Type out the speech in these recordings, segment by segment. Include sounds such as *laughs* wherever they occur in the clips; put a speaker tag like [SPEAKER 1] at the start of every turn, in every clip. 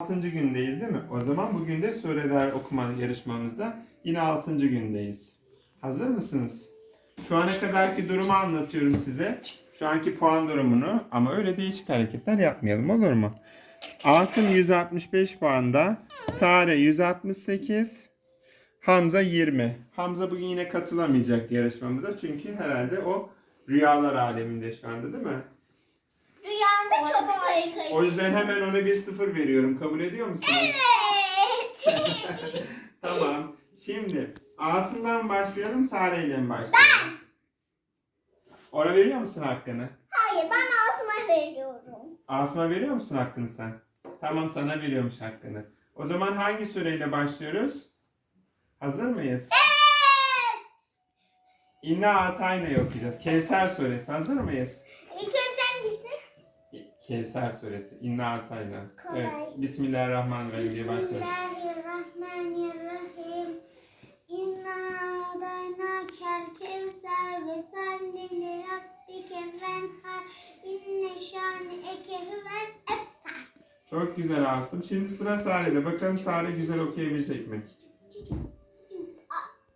[SPEAKER 1] 6. gündeyiz değil mi? O zaman bugün de sureler okuma yarışmamızda yine 6. gündeyiz. Hazır mısınız? Şu ana kadarki durumu anlatıyorum size. Şu anki puan durumunu ama öyle değişik hareketler yapmayalım olur mu? Asım 165 puanda, Sare 168, Hamza 20. Hamza bugün yine katılamayacak yarışmamıza çünkü herhalde o rüyalar aleminde şu anda değil mi?
[SPEAKER 2] Rüyamda çok sayı
[SPEAKER 1] O yüzden hemen ona bir sıfır veriyorum. Kabul ediyor musunuz?
[SPEAKER 2] Evet. *laughs*
[SPEAKER 1] Tamam. Şimdi Asım'dan başlayalım, Sare ile mi başlayalım? Ona veriyor musun hakkını?
[SPEAKER 2] Hayır ben Asım'a veriyorum.
[SPEAKER 1] Asım'a veriyor musun hakkını sen? Tamam sana veriyormuş hakkını. O zaman hangi süreyle başlıyoruz? Hazır mıyız?
[SPEAKER 2] Evet.
[SPEAKER 1] İnna Atayna'yı okuyacağız. Kevser suresi. Hazır mıyız? Kevser suresi. İnna Atayna.
[SPEAKER 2] Kolay.
[SPEAKER 1] Evet. Bismillahirrahmanirrahim diye başlıyoruz.
[SPEAKER 2] Bismillahirrahmanirrahim. İnna adayna kel kevser ve salli li rabbike venhar. İnne şani eke ebtar.
[SPEAKER 1] Çok güzel Asım. Şimdi sıra Sare'de. Bakalım Sare güzel okuyabilecek mi?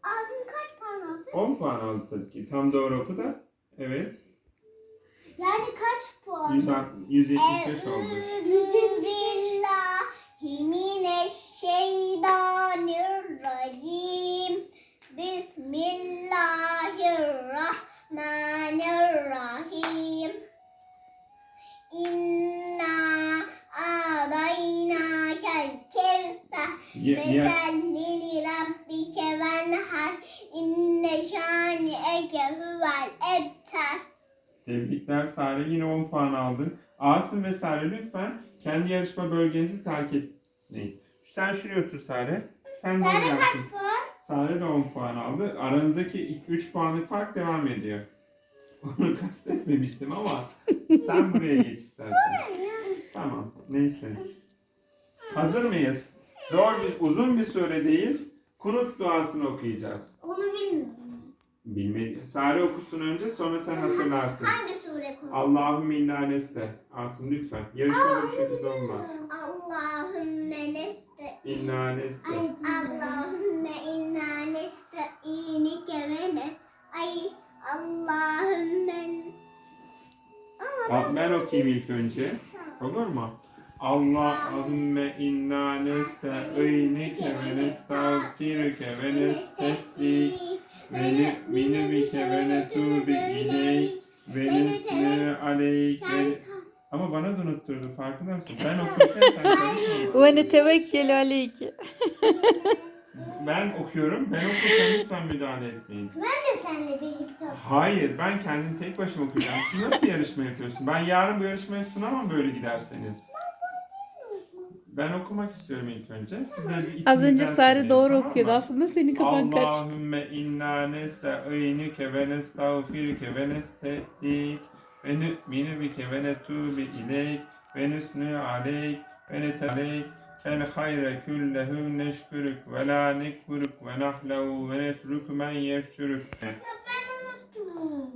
[SPEAKER 2] Ağzın kaç puan aldı?
[SPEAKER 1] 10 puan aldı tabii ki. Tam doğru oku da. Evet.
[SPEAKER 2] Yani kaç puan?
[SPEAKER 1] 100, 175 oldu.
[SPEAKER 2] Bismillahirrahmanirrahim. Bismillahirrahmanirrahim. İnna a'daynakel kevser.
[SPEAKER 1] Ye- diğer-
[SPEAKER 2] Fesalli li rabbike venhar. İnne şani'eke huvel ebtar.
[SPEAKER 1] Tebrikler Sare. Yine 10 puan aldın. Asım ve Sare lütfen kendi yarışma bölgenizi terk etmeyin. Sen şuraya otur Sare. Sen de
[SPEAKER 2] Sare kaç puan?
[SPEAKER 1] Sare de 10 puan aldı. Aranızdaki ilk 3 puanlık fark devam ediyor. *laughs* Onu kastetmemiştim ama sen buraya geç istersen. Tamam. Neyse. Hazır mıyız? Zor bir, uzun bir suredeyiz. Kunut duasını okuyacağız.
[SPEAKER 2] Onu bilmiyorum.
[SPEAKER 1] Bilmedi. Sare okusun önce sonra sen hatırlarsın.
[SPEAKER 2] Hangi sure konu?
[SPEAKER 1] Allahümme inna neste. Asım lütfen. Yarışmada bu şekilde olmaz.
[SPEAKER 2] Allahümme neste.
[SPEAKER 1] İnna neste.
[SPEAKER 2] Allahümme inna nesta'inike ve ne. Ay Allahümme.
[SPEAKER 1] Al, ben okuyayım ilk önce. Olur mu? Allahümme inna nesta'inike ve nestağfiruke ve nestehdik farkında mısın? Ben okurken sen *laughs* karışma.
[SPEAKER 3] Ve netevekkelu aleyki.
[SPEAKER 1] Ben okuyorum. Ben okurken lütfen müdahale etmeyin.
[SPEAKER 2] Ben de seninle birlikte
[SPEAKER 1] Hayır, ben kendim tek başıma okuyacağım. Siz nasıl yarışma yapıyorsun? Ben yarın bu yarışmayı sunamam böyle giderseniz. Ben okumak istiyorum ilk önce. Siz de bir
[SPEAKER 3] Az önce Sare
[SPEAKER 1] söyleyin,
[SPEAKER 3] doğru
[SPEAKER 1] tamam mı?
[SPEAKER 3] okuyordu. Aslında senin kafan karıştı.
[SPEAKER 1] Allahümme inna nesta'inike ve nestağfiruke ve nestehdik ve nu'minu bike ve netubu ileyk ve nusnu aleyk ve netaleyk kel hayre küllehu neşkuruk ve la nekfuruk ve nahlehu ve netruk men
[SPEAKER 2] unuttum.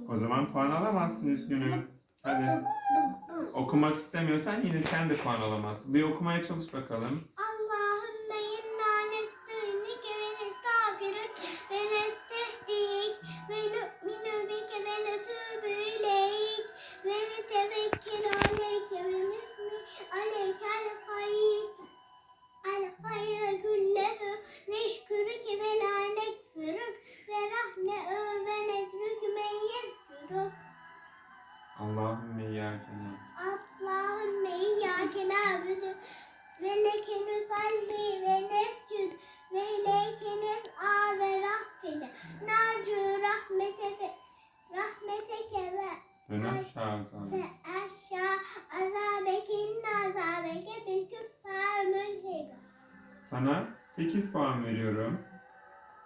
[SPEAKER 1] O zaman puan alamazsın üzgünüm. Hadi. Okumak istemiyorsan yine sen de puan alamazsın. Bir okumaya çalış bakalım.
[SPEAKER 2] Allahümme
[SPEAKER 1] iyyâke
[SPEAKER 2] Allahümme iyyâke na'budu ve leke nusalli ve nescud ve ileyke nes'a ve rahfide narcu rahmete fe, rahmeteke ve
[SPEAKER 1] Dön aşağı
[SPEAKER 2] fe aşağı azabeke inna azabeke bil küffar mülhida.
[SPEAKER 1] Sana 8 puan veriyorum.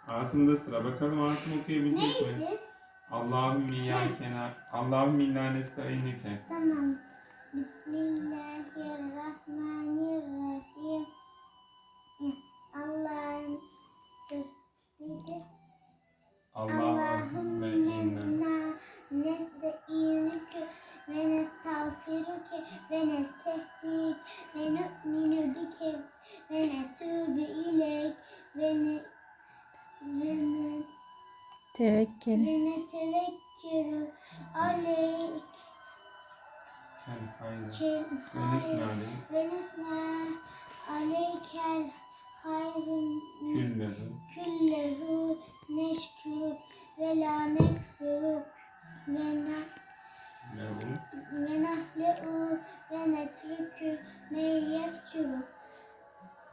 [SPEAKER 1] Asım'da sıra. Bakalım Asım okuyabilecek mi?
[SPEAKER 2] Neydi?
[SPEAKER 1] Allahümme iyyâke na- Allahümme inna nesta'inike.
[SPEAKER 2] Tamam. Bismillahirrahmanirrahim. Allah'ın neydi?
[SPEAKER 1] Allahümme
[SPEAKER 3] Tevekkül.
[SPEAKER 2] ve netevekkelü aleyk kel
[SPEAKER 1] aleyh.
[SPEAKER 2] ve nesne aleykel hayrun
[SPEAKER 1] Küllehu.
[SPEAKER 2] küllehu neşkürü ve la nekfürü ve
[SPEAKER 1] Lehu.
[SPEAKER 2] ve nahle'u ve netrükü me yefçürü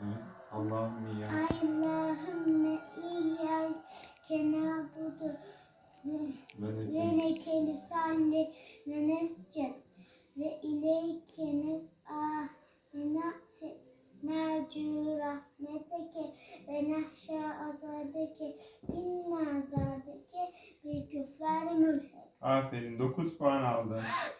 [SPEAKER 1] Evet. Allahümme ya.
[SPEAKER 2] Allahümme iyyâke na'budu
[SPEAKER 1] Ve
[SPEAKER 2] ve nekeli salli ve nesced ve ileyke nes'a ve na'fi nercu rahmeteke ve nahşa azabeke inna azabeke bir küffâri mülhek.
[SPEAKER 1] Aferin. 9 puan aldın.
[SPEAKER 2] Sen